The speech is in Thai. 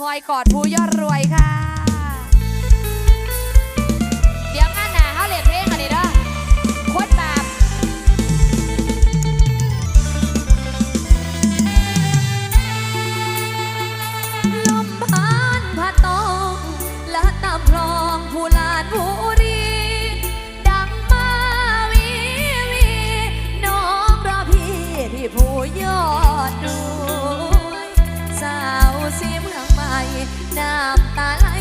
หอยกอดผู้ยอดรวยค่ะามตาไหล